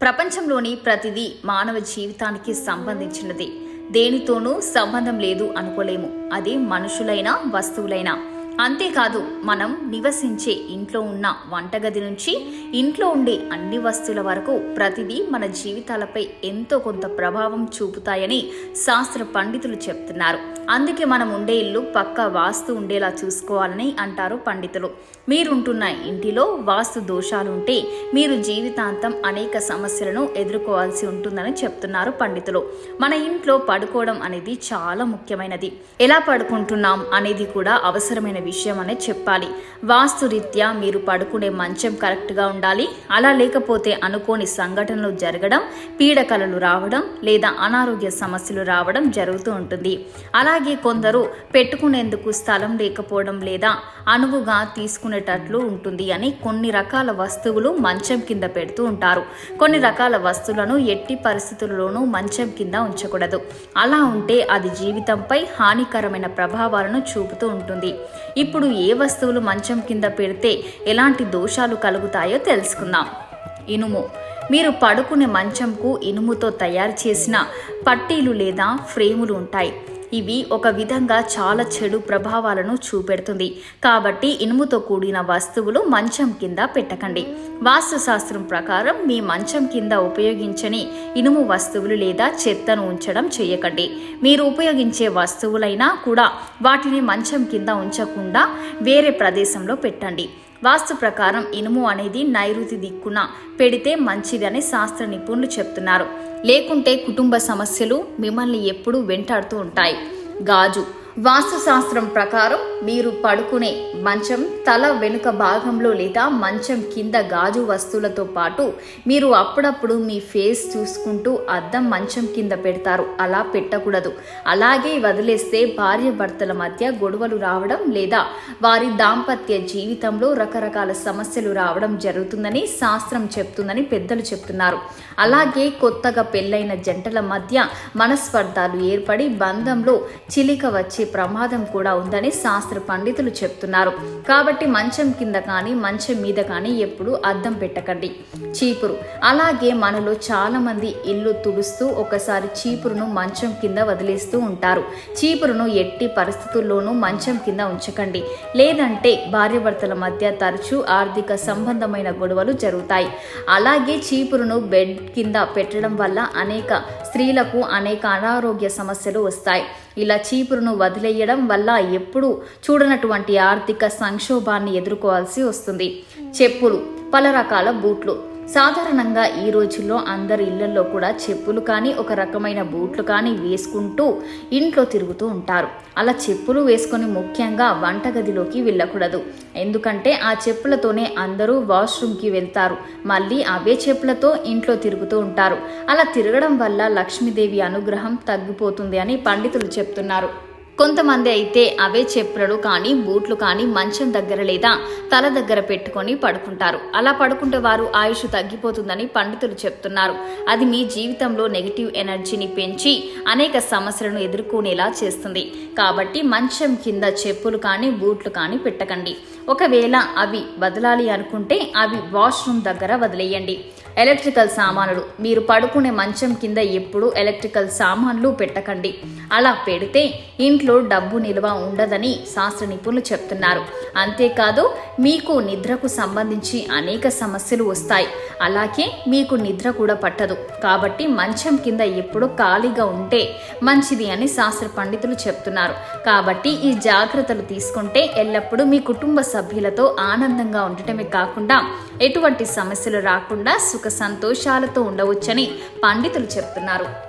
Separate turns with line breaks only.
ప్రపంచంలోని ప్రతిదీ మానవ జీవితానికి సంబంధించినది. దేనితోనూ సంబంధం లేదు అనుకోలేము. అది మనుషులైనా వస్తువులైనా. అంతేకాదు మనం నివసించే ఇంట్లో ఉన్న వంటగది నుంచి ఇంట్లో ఉండే అన్ని వస్తువుల వరకు ప్రతిదీ మన జీవితాలపై ఎంతో కొంత ప్రభావం చూపుతాయని శాస్త్ర పండితులు చెప్తున్నారు. అందుకే మనం ఉండే ఇల్లు పక్క వాస్తు ఉండేలా చూసుకోవాలని అంటారు పండితులు. మీరుంటున్న ఇంటిలో వాస్తు దోషాలుంటే మీరు జీవితాంతం అనేక సమస్యలను ఎదుర్కోవాల్సి ఉంటుందని చెప్తున్నారు పండితులు. మన ఇంట్లో పడుకోవడం అనేది చాలా ముఖ్యమైనది. ఎలా పడుకుంటున్నాం అనేది కూడా అవసరమైనది. విషయం అనేది చెప్పాలి. వాస్తురీత్యా మీరు పడుకునే మంచం కరెక్ట్గా ఉండాలి. అలా లేకపోతే అనుకోని సంఘటనలు జరగడం పీడకలలు రావడం లేదా అనారోగ్య సమస్యలు రావడం జరుగుతూ ఉంటుంది. అలాగే కొందరు పెట్టుకునేందుకు స్థలం లేకపోవడం లేదా అనువుగా తీసుకునేటట్లు ఉంటుంది అని కొన్ని రకాల వస్తువులు మంచం కింద పెడుతూ ఉంటారు. కొన్ని రకాల వస్తువులను ఎట్టి పరిస్థితుల్లోనూ మంచం కింద ఉంచకూడదు. అలా ఉంటే అది జీవితంపై హానికరమైన ప్రభావాలను చూపుతూ ఉంటుంది. ఇప్పుడు ఏ వస్తువులు మంచం కింద పెడితే ఎలాంటి దోషాలు కలుగుతాయో తెలుసుకుందాం. ఇనుము. మీరు పడుకునే మంచంకు ఇనుముతో తయారు చేసిన పట్టీలు లేదా ఫ్రేములు ఉంటాయి. ఇవి ఒక విధంగా చాలా చెడు ప్రభావాలను చూపెడుతుంది. కాబట్టి ఇనుముతో కూడిన వస్తువులు మంచం కింద పెట్టకండి. వాస్తుశాస్త్రం ప్రకారం మీ మంచం కింద ఉపయోగించని ఇనుము వస్తువులు లేదా చెత్తను ఉంచడం చేయకండి. మీరు ఉపయోగించే వస్తువులైనా కూడా వాటిని మంచం కింద ఉంచకుండా వేరే ప్రదేశంలో పెట్టండి. వాస్తు ప్రకారం ఇనుము అనేది నైరుతి దిక్కున పెడితే మంచిదని శాస్త్ర నిపుణులు చెప్తున్నారు. లేకుంటే కుటుంబ సమస్యలు మిమ్మల్ని ఎప్పుడూ వెంటాడుతూ ఉంటాయి. గాజు వాస్తుశాస్త్రం ప్రకారం మీరు పడుకునే మంచం తల వెనుక భాగంలో లేదా మంచం కింద గాజు వస్తువులతో పాటు మీరు అప్పుడప్పుడు మీ ఫేస్ చూసుకుంటూ అద్దం మంచం కింద పెడతారు. అలా పెట్టకూడదు. అలాగే వదిలేస్తే భార్య భర్తల మధ్య గొడవలు రావడం లేదా వారి దాంపత్య జీవితంలో రకరకాల సమస్యలు రావడం జరుగుతుందని శాస్త్రం చెప్తుందని పెద్దలు చెప్తున్నారు. అలాగే కొత్తగా పెళ్ళైన జంటల మధ్య మనస్పర్ధాలు ఏర్పడి బంధంలో చిలిక వచ్చే ప్రమాదం కూడా ఉందని శాస్త్ర పండితులు చెప్తున్నారు. కాబట్టి మంచం కింద కానీ మంచం మీద కానీ ఎప్పుడు అద్దం పెట్టకండి. చీపురు. అలాగే మనలో చాలా మంది ఇల్లు తుడుస్తూ ఒకసారి చీపురును మంచం కింద వదిలేస్తూ ఉంటారు. చీపురును ఎట్టి పరిస్థితుల్లోనూ మంచం కింద ఉంచకండి. లేదంటే భార్యాభర్తల మధ్య తరచూ ఆర్థిక సంబంధమైన గొడవలు జరుగుతాయి. అలాగే చీపురును బెడ్ కింద పెట్టడం వల్ల అనేక స్త్రీలకు అనేక అనారోగ్య సమస్యలు వస్తాయి. ఇలా చీపురును వదిలేయడం వల్ల ఎప్పుడూ చూడనటువంటి ఆర్థిక సంక్షోభాన్ని ఎదుర్కోవాల్సి వస్తుంది. చెప్పులు పలు రకాల బూట్లు. సాధారణంగా ఈ రోజుల్లో అందరి ఇళ్ళలో కూడా చెప్పులు కానీ ఒక రకమైన బూట్లు కానీ వేసుకుంటూ ఇంట్లో తిరుగుతూ ఉంటారు. అలా చెప్పులు వేసుకొని ముఖ్యంగా వంటగదిలోకి వెళ్ళకూడదు. ఎందుకంటే ఆ చెప్పులతోనే అందరూ వాష్రూమ్కి వెళ్తారు. మళ్ళీ అవే చెప్పులతో ఇంట్లో తిరుగుతూ ఉంటారు. అలా తిరగడం వల్ల లక్ష్మీదేవి అనుగ్రహం తగ్గిపోతుంది అని పండితులు చెప్తున్నారు. కొంతమంది అయితే అవే చెప్పులు కానీ బూట్లు కానీ మంచం దగ్గర లేదా తల దగ్గర పెట్టుకొని పడుకుంటారు. అలా పడుకుంటే వారు ఆయుష్ తగ్గిపోతుందని పండితులు చెప్తున్నారు. అది మీ జీవితంలో నెగిటివ్ ఎనర్జీని పెంచి అనేక సమస్యలను ఎదుర్కొనేలా చేస్తుంది. కాబట్టి మంచం కింద చెప్పులు కానీ బూట్లు కానీ పెట్టకండి. ఒకవేళ అవి వదలాలి అనుకుంటే అవి వాష్రూమ్ దగ్గర వదిలేయండి. ఎలక్ట్రికల్ సామానులు. మీరు పడుకునే మంచం కింద ఎప్పుడూ ఎలక్ట్రికల్ సామాన్లు పెట్టకండి. అలా పెడితే ఇంట్లో డబ్బు నిల్వ ఉండదని శాస్త్ర నిపుణులు చెప్తున్నారు. అంతేకాదు మీకు నిద్రకు సంబంధించి అనేక సమస్యలు వస్తాయి. అలాగే మీకు నిద్ర కూడా పట్టదు. కాబట్టి మంచం కింద ఎప్పుడూ ఖాళీగా ఉంటే మంచిది అని శాస్త్ర పండితులు చెప్తున్నారు. కాబట్టి ఈ జాగ్రత్తలు తీసుకుంటే ఎల్లప్పుడూ మీ కుటుంబ సభ్యులతో ఆనందంగా ఉండటమే కాకుండా ఎటువంటి సమస్యలు రాకుండా సుఖ సంతోషాలతో ఉండవచ్చని పండితులు చెప్తున్నారు.